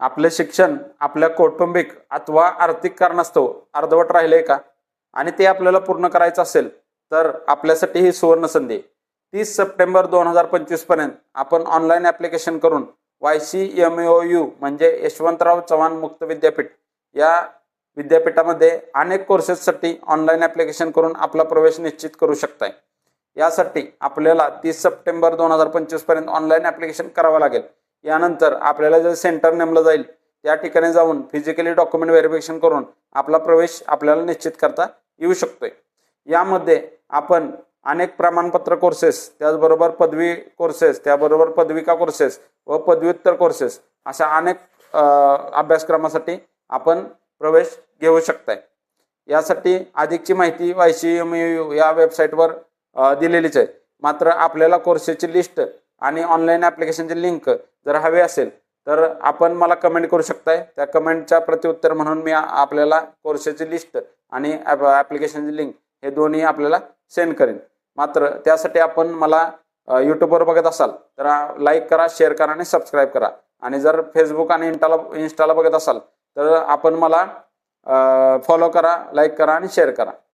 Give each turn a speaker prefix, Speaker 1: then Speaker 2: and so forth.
Speaker 1: आपले शिक्षण आपल्या कौटुंबिक अथवा आर्थिक कारणास्तव अर्धवट राहिले का? आणि ते आपल्याला पूर्ण करायचं असेल तर आपल्यासाठी ही सुवर्ण संधी. तीस सप्टेंबर दोन हजार पंचवीसपर्यंत आपण ऑनलाईन ॲप्लिकेशन करून Y C M O U म्हणजे यशवंतराव चव्हाण मुक्त विद्यापीठ या विद्यापीठामध्ये अनेक कोर्सेससाठी ऑनलाईन ॲप्लिकेशन करून आपला प्रवेश निश्चित करू शकताय. यासाठी आपल्याला तीस सप्टेंबर दोन हजार पंचवीसपर्यंत ऑनलाईन ॲप्लिकेशन करावं लागेल. यानंतर आपल्याला जर सेंटर नेमलं जाईल त्या ठिकाणी जाऊन फिजिकली डॉक्युमेंट व्हेरिफिकेशन करून आपला प्रवेश आपल्याला निश्चित करता येऊ शकतोय. यामध्ये आपण अनेक प्रमाणपत्र कोर्सेस त्याचबरोबर पदवी कोर्सेस त्याबरोबर पदविका कोर्सेस व पदव्युत्तर कोर्सेस अशा अनेक अभ्यासक्रमासाठी आपण प्रवेश घेऊ शकताय. यासाठी अधिकची माहिती वाय सी एम यू या वेबसाईटवर दिलेलीच आहे. मात्र आपल्याला कोर्सेसची लिस्ट आणि ऑनलाईन ॲप्लिकेशनची लिंक जर हवी असेल तर आपण मला कमेंट करू शकताय. त्या कमेंटच्या प्रत्युत्तर म्हणून मी आपल्याला कोर्सेची लिस्ट आणि ॲप्लिकेशनची लिंक हे दोन्ही आपल्याला सेंड करेन. मात्र त्यासाठी आपण मला यूट्यूबवर बघत असाल तर लाईक करा शेअर करा आणि सबस्क्राईब करा. आणि जर फेसबुक आणि इंटाला इंस्टाला बघत असाल तर आपण मला फॉलो करा लाईक करा आणि शेअर करा.